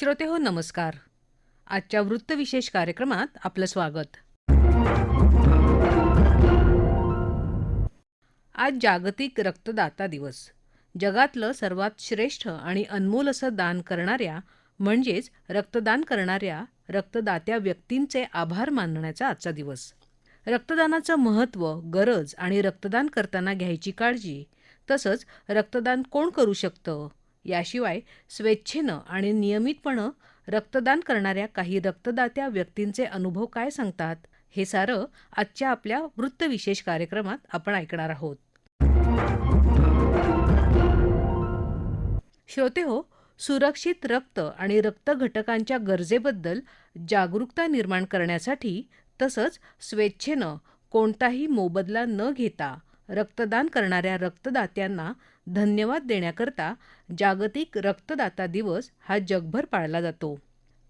श्रोते हो नमस्कार. आजच्या वृत्तविशेष कार्यक्रमात आपलं स्वागत. आज जागतिक रक्तदाता दिवस. जगातलं सर्वात श्रेष्ठ आणि अनमोल असं दान करणाऱ्या म्हणजेच रक्तदान करणाऱ्या रक्तदात्या व्यक्तींचे आभार मानण्याचा आजचा दिवस. रक्तदानाचं महत्त्व गरज आणि रक्तदान करताना घ्यायची काळजी तसंच रक्तदान कोण करू शकतं? याशिवाय स्वेच्छेनं आणि नियमितपणं रक्तदान करणाऱ्या काही रक्तदात्या व्यक्तींचे अनुभव काय सांगतात हे सारं आजच्या आपल्या वृत्तविशेष कार्यक्रमात आपण ऐकणार आहोत. श्रोते हो सुरक्षित रक्त आणि रक्त घटकांच्या गरजेबद्दल जागरूकता निर्माण करण्यासाठी तसंच स्वेच्छेनं कोणताही मोबदला न घेता रक्तदान करणाऱ्या रक्तदात्यांना धन्यवाद देण्याकरता जागतिक रक्तदाता दिवस हा जगभर पाळला जातो.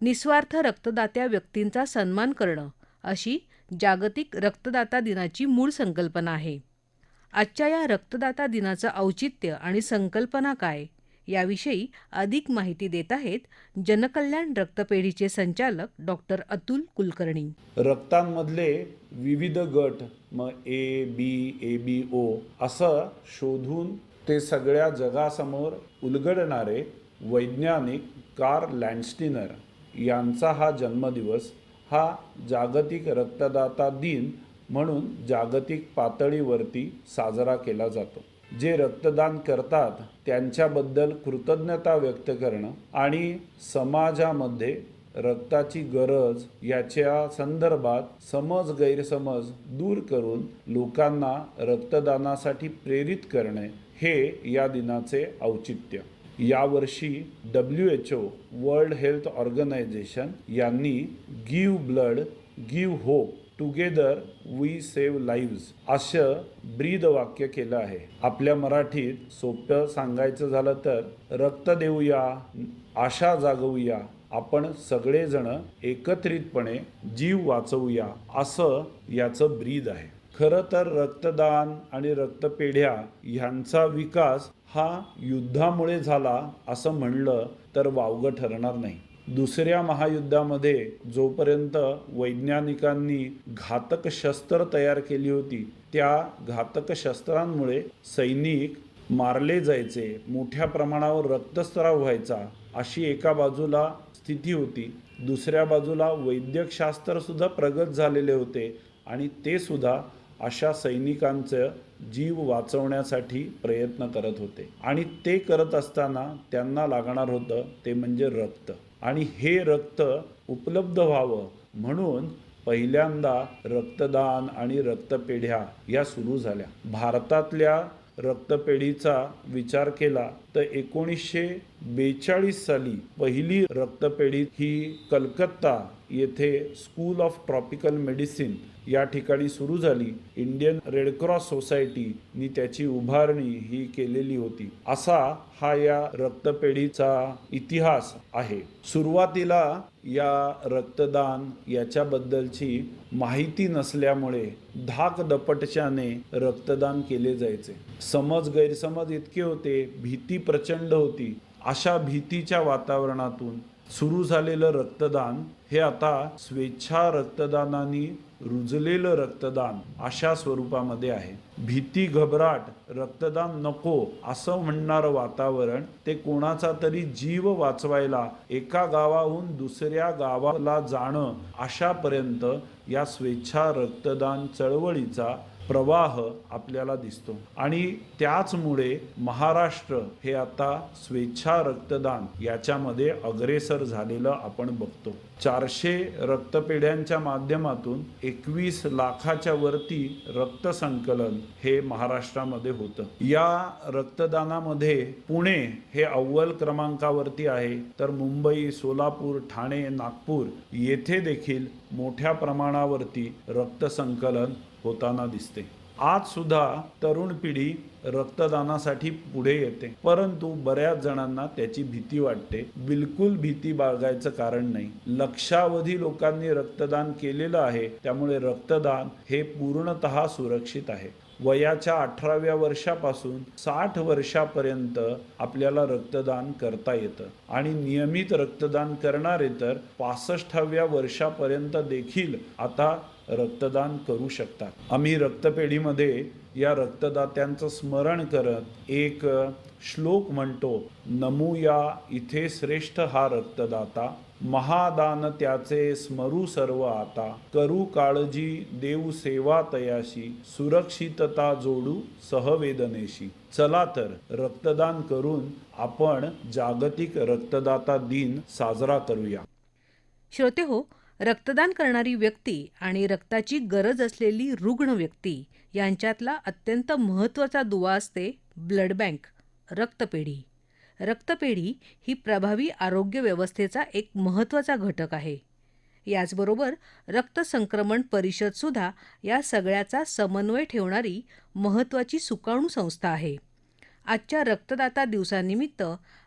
निस्वार्थ रक्तदात्या व्यक्तींचा सन्मान करणं अशी जागतिक रक्तदाता दिनाची मूळ संकल्पना आहे. आजच्या या रक्तदाता दिनाचं औचित्य आणि संकल्पना काय? याविषयी अधिक माहिती देत आहेत जनकल्याण रक्तपेढीचे संचालक डॉक्टर अतुल कुलकर्णी. रक्तांमधले विविध गट मग A B A B O असं शोधून ते सगळ्या जगासमोर उलगडणारे वैज्ञानिक कार लँडस्टिनर यांचा हा जन्मदिवस हा जागतिक रक्तदाता दिन म्हणून जागतिक पातळीवरती साजरा केला जातो. जे रक्तदान करतात त्यांच्याबद्दल कृतज्ञता व्यक्त करणं आणि समाजामध्ये रक्ताची गरज याच्या संदर्भात समज गैरसमज दूर करून लोकांना रक्तदानासाठी प्रेरित करणे हे या दिनाचे औचित्य. यावर्षी W H O world health organisation यांनी give blood give hope together we save lives असं ब्रीद वाक्य केलं आहे. आपल्या मराठीत सोपं सांगायचं झालं तर रक्त देऊया आशा जागवूया आपण सगळेजण एकत्रितपणे जीव वाचवूया असं याचं ब्रीद आहे. खरं तर रक्तदान आणि रक्तपेढ्या ह्यांचा विकास हा युद्धामुळे झाला असं म्हणलं तर वावगं ठरणार नाही. दुसऱ्या महायुद्धामध्ये जोपर्यंत वैज्ञानिकांनी घातक शस्त्र तयार केली होती त्या घातक शस्त्रांमुळे सैनिक मारले जायचे मोठ्या प्रमाणावर रक्तस्राव व्हायचा अशी एका बाजूला स्थिती होती. दुसऱ्या बाजूला वैद्यकशास्त्र सुद्धा प्रगत झालेले होते आणि ते सुद्धा अशा सैनिकांचं जीव वाचवण्यासाठी प्रयत्न करत होते. आणि ते करत असताना त्यांना लागणार होतं ते म्हणजे रक्त. आणि हे रक्त उपलब्ध व्हावं म्हणून पहिल्यांदा रक्तदान आणि रक्तपेढ्या या सुरू झाल्या. भारतातल्या रक्तपेढीचा विचार केला तर एकोणीसशे बेचाळीस साली पहिली रक्तपेढी ही कलकत्ता येथे स्कूल ऑफ ट्रॉपिकल मेडिसिन या ठिकाणी सुरू झाली. इंडियन रेडक्रॉस सोसायटीनी त्याची उभारणी ही केलेली होती. असा हा या रक्तपेढीचा इतिहास आहे. सुरुवातीला या रक्तदान याच्याबद्दलची माहिती नसल्यामुळे धाक दपटशाने रक्तदान केले जायचे. समज गैरसमज इतके होते भीती प्रचंड होती. अशा भीतीच्या वातावरणातून सुरू झालेलं रक्तदान हे आता स्वेच्छा रक्तदानाने रुजलेलं रक्तदान अशा स्वरूपामध्ये आहे. भीती घबराट रक्तदान नको असं म्हणणारं वातावरण ते कोणाचा तरी जीव वाचवायला एका गावाहून दुसऱ्या गावाला जाणं अशापर्यंत या स्वेच्छा रक्तदान चळवळीचा प्रवाह आपल्याला दिसतो. आणि त्याचमुळे महाराष्ट्र हे आता स्वेच्छा रक्तदान याच्यामध्ये अग्रेसर झालेलं आपण बघतो. चारशे रक्तपेढ्यांच्या माध्यमातून एकवीस लाखाच्या वरती रक्त संकलन हे महाराष्ट्रामध्ये होतं. या रक्तदानामध्ये पुणे हे अव्वल क्रमांकावरती आहे. तर मुंबई सोलापूर ठाणे नागपूर येथे देखील मोठ्या प्रमाणावरती रक्त संकलन होताना दिसते. आज सुद्धा तरुण पिढी रक्तदानासाठी पुढे येते. परंतु बऱ्याच जणांना त्याची भीती वाटते. बिलकुल भीती बाळगायचं कारण नाही. लक्षावधी लोकांनी रक्तदान केलेलं आहे. त्यामुळे रक्तदान हे पूर्णतः सुरक्षित आहे. वयाच्या अठराव्या वर्षापासून साठ वर्षापर्यंत आपल्याला रक्तदान करता येतं. आणि नियमित रक्तदान करणारे तर पासष्टाव्या वर्षापर्यंत देखील आता रक्तदान करू शकतात. आम्ही रक्तपेढीमध्ये या रक्तदात्यांचं स्मरण करत एक श्लोक म्हणतो नमूया इथे श्रेष्ठ हा रक्तदाता महादान त्याचे स्मरू सर्व आता करू काळजी देऊ सेवा तयाशी सुरक्षितता जोडू सहवेदनेशी. चला तर रक्तदान करून आपण जागतिक रक्तदाता दिन साजरा करूया. श्रोते हो रक्तदान करणारी व्यक्ती आणि रक्ताची गरज असलेली रुग्ण व्यक्ती यांच्यातला अत्यंत महत्त्वाचा दुवा असते ब्लड बँक रक्तपेढी. रक्तपेढी ही प्रभावी आरोग्य व्यवस्थेचा एक महत्त्वाचा घटक आहे. याचबरोबर रक्त संक्रमण परिषदसुद्धा या सगळ्याचा समन्वय ठेवणारी महत्त्वाची सुकाणू संस्था आहे. आजच्या रक्तदाता दिवसानिमित्त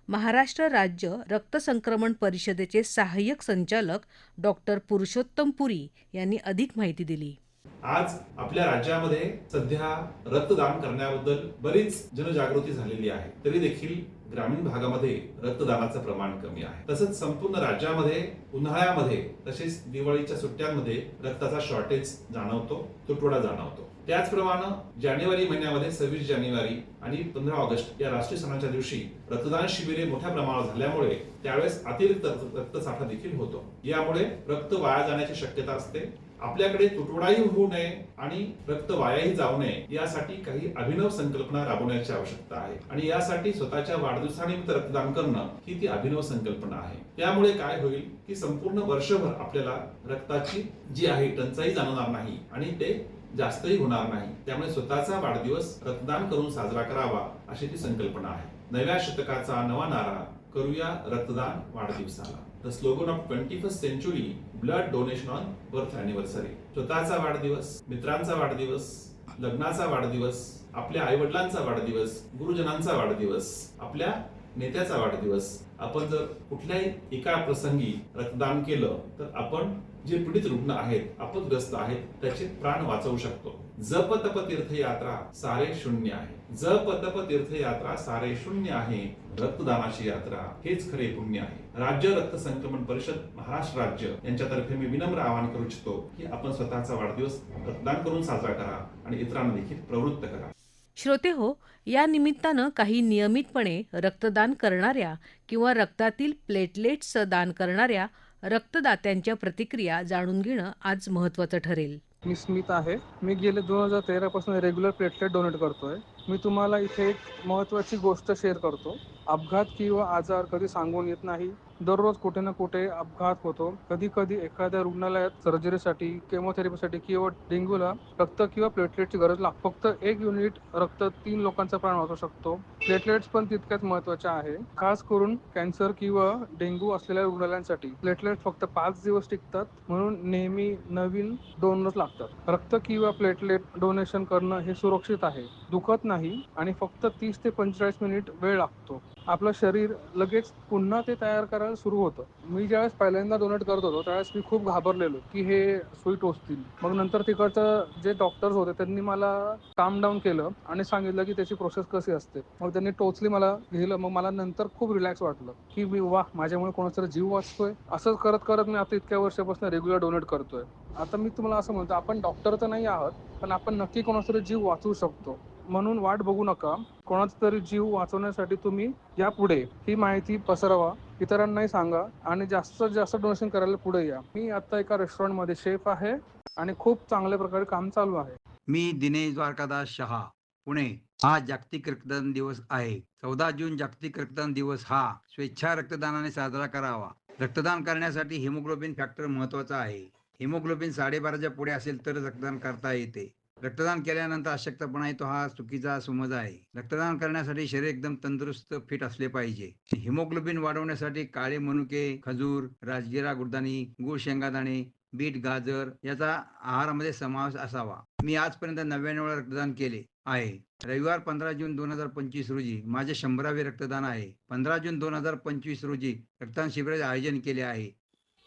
महाराष्ट्र राज्य रक्त संक्रमण परिषदेचे सहाय्यक संचालक डॉक्टर पुरुषोत्तम पुरी यांनी अधिक माहिती दिली. आज आपल्या राज्यामध्ये सध्या रक्तदान करण्याबद्दल बरीच जनजागृती झालेली आहे. तरी देखील ग्रामीण भागामध्ये रक्तदानाचं प्रमाण कमी आहे. तसंच संपूर्ण राज्यामध्ये उन्हाळ्यामध्ये तसेच दिवाळीच्या सुट्ट्यांमध्ये रक्ताचा शॉर्टेज जाणवतो तुटवडा जाणवतो. त्याचप्रमाणे जानेवारी महिन्यामध्ये सव्वीस जानेवारी आणि पंधरा ऑगस्ट या राष्ट्रीय सणाच्या दिवशी रक्तदान शिबिरे मोठ्या प्रमाणावर झाल्यामुळे त्यावेळेस अतिरिक्त रक्तसाठा देखील होतो. यामुळे रक्त वाया जाण्याची शक्यता असते. आपल्याकडे तुटवडाही होऊ नये आणि रक्त वायाही जाऊ नये यासाठी काही अभिनव संकल्पना राबवण्याची आवश्यकता आहे. आणि यासाठी स्वतःच्या वाढदिवसानिमित्त रक्तदान करणं ही ती अभिनव संकल्पना आहे. त्यामुळे काय होईल की संपूर्ण वर्षभर आपल्याला रक्ताची जी आहे टंचाई जाणवणार नाही आणि ते जास्तही होणार नाही. त्यामुळे स्वतःचा वाढदिवस रक्तदान करून साजरा करावा अशी ती संकल्पना आहे. नव्या शतकाचा नवा नारा करूया रक्तदान वाढदिवसाला. The slogan of twenty first century blood donation on birth anniversary स्वतःचा वाढदिवस मित्रांचा वाढदिवस लग्नाचा वाढदिवस आपल्या आई वडिलांचा वाढदिवस गुरुजनांचा वाढदिवस आपल्या नेत्याचा वाढदिवस. आपण जर कुठल्याही एका प्रसंगी रक्तदान केलं तर आपण जे पीडित रुग्ण आहेत आपदग्रस्त आहेत त्याचे प्राण वाचवू शकतो. जप तप तीर्थयात्रा सारे शून्य आहे. जप तप तीर्थयात्रा सारे शून्य आहे. रक्तदानाची यात्रा हेच खरे पुण्य आहे. राज्य रक्त संक्रमण परिषद महाराष्ट्र राज्य यांच्यातर्फे मी विनम्र आवाहन करू इच्छितो की आपण स्वतःचा वाढदिवस रक्तदान करून साजरा करा आणि इतरांना देखील प्रवृत्त करा. श्रोते हो या निमित्तानं काही नियमितपणे रक्तदान करणाऱ्या किंवा रक्तातील प्लेटलेट्सचं दान करणाऱ्या रक्तदात्यांच्या प्रतिक्रिया जाणून घेणं आज महत्त्वाचं ठरेल. मी स्मित आहे. मी गेले दोन हजार तेरापासून रेग्युलर प्लेटलेट डोनेट करतोय. मी तुम्हाला इथे एक महत्त्वाची गोष्ट शेअर करतो. अपघात किंवा आजार कधी सांगून येत नाही. दररोज कुठे ना कुठे अपघात होतो. कधी कधी एखाद्या रुग्णालयात सर्जरीसाठी केमोथेरपीसाठी किंवा डेंग्यूला रक्त किंवा प्लेटलेटची गरज लागते फक्त एक युनिट रक्त तीन लोकांचा प्राण वाचू शकतो. प्लेटलेट्स पण तितक्याच महत्त्वाच्या आहे. खास करून कॅन्सर किंवा डेंग्यू असलेल्या रुग्णालयांसाठी प्लेटलेट फक्त पाच दिवस टिकतात म्हणून नेहमी नवीन डोनर्स लागतात. रक्त किंवा प्लेटलेट डोनेशन करणं हे सुरक्षित आहे. दुखत नाही आणि फक्त तीस ते पंचेचाळीस मिनिट वेळ लागतो. आपलं शरीर लगेच पुन्हा ते तयार करायला सुरू होतं. मी ज्यावेळेस पहिल्यांदा डोनेट करत होतो त्यावेळेस मी खूप घाबरलेलो की हे सुई टोचतील मग नंतर तिकडचं जे डॉक्टर्स होते त्यांनी मला काम डाऊन केलं आणि सांगितलं की त्याची प्रोसेस कशी असते. मग त्यांनी टोचली मला लिहिलं मग मला नंतर खूप रिलॅक्स वाटलं की मी वा माझ्यामुळे कोणाचा जीव वाचतोय. असंच करत करत मी आता इतक्या वर्षापासून रेग्युलर डोनेट करतोय. आता मी तुम्हाला असं म्हणतो आपण डॉक्टर तर नाही आहात पण आपण नक्की कोणाचा जीव वाचवू शकतो. म्हणून वाट बघू नका. कोणाचा तरी जीव वाचवण्यासाठी तुम्ही यापुढे ही माहिती पसरवा. इतरांनाही सांगा आणि जास्तीत जास्त डोनेशन करायला पुढे या. मी आता एका रेस्टॉरंटमध्ये शेफ आहे आणि खूप चांगल्या प्रकारे काम चालू आहे. मी दिनेश द्वारकादास शहा पुणे. हा जागतिक रक्तदान दिवस आहे. चौदा जून जागतिक रक्तदान दिवस हा. स्वेच्छा रक्तदानाने साजरा करावा. रक्तदान करण्यासाठी हिमोग्लोबिन फॅक्टर महत्त्वाचा आहे. हिमोग्लोबिन साडेबाराच्या पुढे असेल तर रक्तदान करता येते. रक्तदान केल्यानंतर अशक्तपणा येतो हा चुकीचा समज आहे. रक्तदान करण्यासाठी शरीर एकदम तंदुरुस्त फिट असले पाहिजे. हिमोग्लोबिन वाढवण्यासाठी काळे मनुके खजूर राजगिरा गुडदाणी गुळ शेंगादाणे बीट गाजर याचा आहारामध्ये समावेश असावा. मी आजपर्यंत नव्याण्णव वेळा रक्तदान केले आहे. रविवार पंधरा जून दोन हजार पंचवीस रोजी माझे शंभरावे रक्तदान आहे. पंधरा जून दोन हजार पंचवीस रोजी रक्तदान शिबिराचे आयोजन केले आहे.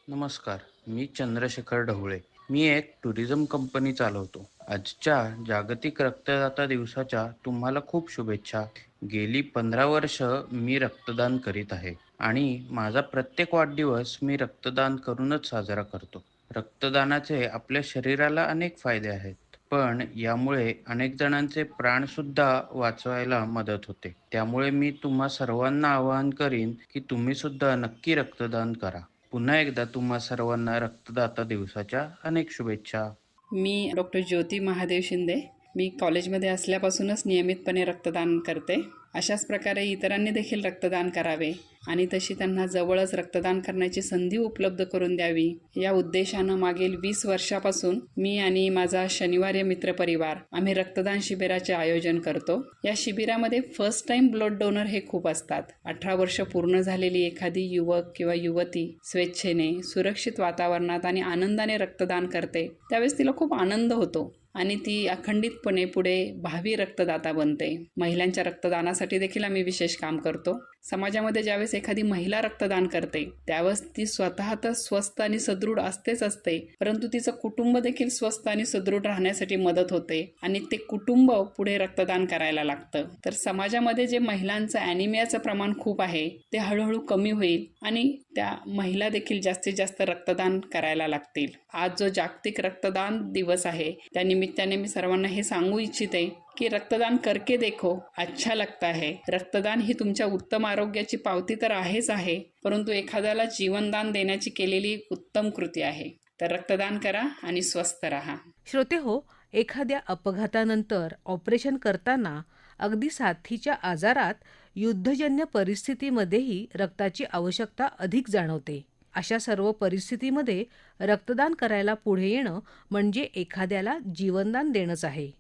नमस्कार मी चंद्रशेखर ढवळे. मी एक टुरिझम कंपनी चालवतो. आजच्या जागतिक रक्तदाता दिवसाच्या तुम्हाला खूप शुभेच्छा. गेली पंधरा वर्ष मी रक्तदान करीत आहे आणि माझा प्रत्येक वाढदिवस मी रक्तदान करूनच साजरा करतो. रक्तदानाचे आपल्या शरीराला अनेक फायदे आहेत पण यामुळे अनेक जणांचे प्राण सुद्धा वाचवायला मदत होते. त्यामुळे मी तुम्हा सर्वांना आवाहन करीन की तुम्ही सुद्धा नक्की रक्तदान करा. पुन्हा एकदा तुम्हा सर्वांना रक्तदाता दिवसाच्या अनेक शुभेच्छा. मी डॉक्टर ज्योती महादेव शिंदे. मी कॉलेजमध्ये असल्यापासूनच नियमितपणे रक्तदान करते. अशाच प्रकारे इतरांनी देखील रक्तदान करावे आणि तशी त्यांना जवळच रक्तदान करण्याची संधी उपलब्ध करून द्यावी. या उद्देशानं मागील वीस वर्षापासून मी आणि माझा शनिवारी मित्रपरिवार आम्ही रक्तदान शिबिराचे आयोजन करतो. या शिबिरामध्ये फर्स्ट टाइम ब्लड डोनर हे खूप असतात. अठरा वर्ष पूर्ण झालेली एखादी युवक किंवा युवती स्वेच्छेने सुरक्षित वातावरणात आणि आनंदाने रक्तदान करते. त्यावेळेस तिला खूप आनंद होतो. आणि ती अखंडितपणे पुढे भावी रक्तदाता बनते. महिलांच्या रक्तदानासाठी देखील आम्ही विशेष काम करतो. समाजामध्ये ज्यावेळेस एखादी महिला रक्तदान करते त्यावेळेस ती स्वतः तर स्वस्थ आणि सदृढ असतेच असते. परंतु तिचं कुटुंब देखील स्वस्त आणि सदृढ राहण्यासाठी मदत होते आणि ते कुटुंब पुढे रक्तदान करायला लागतं. तर समाजामध्ये जे महिलांचं ॲनिमियाचं प्रमाण खूप आहे ते हळूहळू कमी होईल आणि त्या महिला देखील जास्तीत जास्त रक्तदान करायला लागतील. आज जो जागतिक रक्तदान दिवस आहे त्या निमित्ताने मी सर्वांना हे सांगू इच्छिते की रक्तदान करके देखो अच्छा लगता है. रक्तदान ही तुमच्या उत्तम आरोग्याची पावती तर आहेच आहे परंतु एखाद्याला जीवनदान देण्याची केलेली उत्तम कृती आहे. तर रक्तदान करा आणि स्वस्थ राहा. श्रोते हो एखाद्या अपघातानंतर ऑपरेशन करताना अगदी साथीच्या आजारात युद्धजन्य परिस्थितीमध्येही रक्ताची आवश्यकता अधिक जाणवते. अशा सर्व परिस्थितीमध्ये रक्तदान करायला पुढे येणं म्हणजे एखाद्याला जीवनदान देणंच आहे.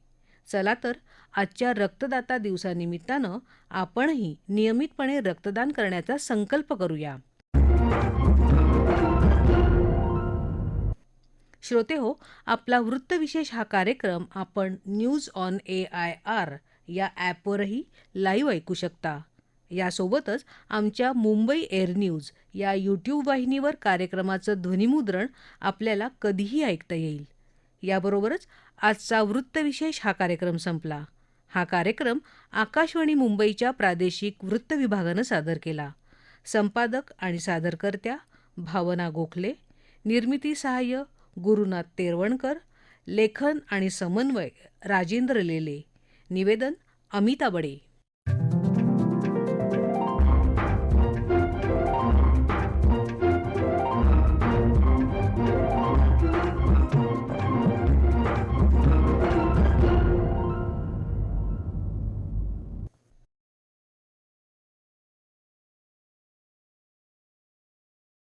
चला तर आजच्या रक्तदाता दिवसानिमित्तानं आपणही नियमितपणे रक्तदान करण्याचा संकल्प करूया. श्रोते हो आपला वृत्तविशेष हा कार्यक्रम आपण news on A I R या ॲपवरही लाईव्ह ऐकू शकता. यासोबतच आमच्या मुंबई एअर न्यूज या यूट्यूब वाहिनीवर कार्यक्रमाचं ध्वनिमुद्रण आपल्याला कधीही ऐकता येईल. याबरोबरच आजचा वृत्तविशेष हा कार्यक्रम संपला. हा कार्यक्रम आकाशवाणी मुंबईच्या प्रादेशिक वृत्त विभागानं सादर केला. संपादक आणि सादरकर्त्या भावना गोखले निर्मिती सहाय्य गुरुनाथ तेरवणकर लेखन आणि समन्वय राजेंद्र लेले निवेदन अमिता बडे.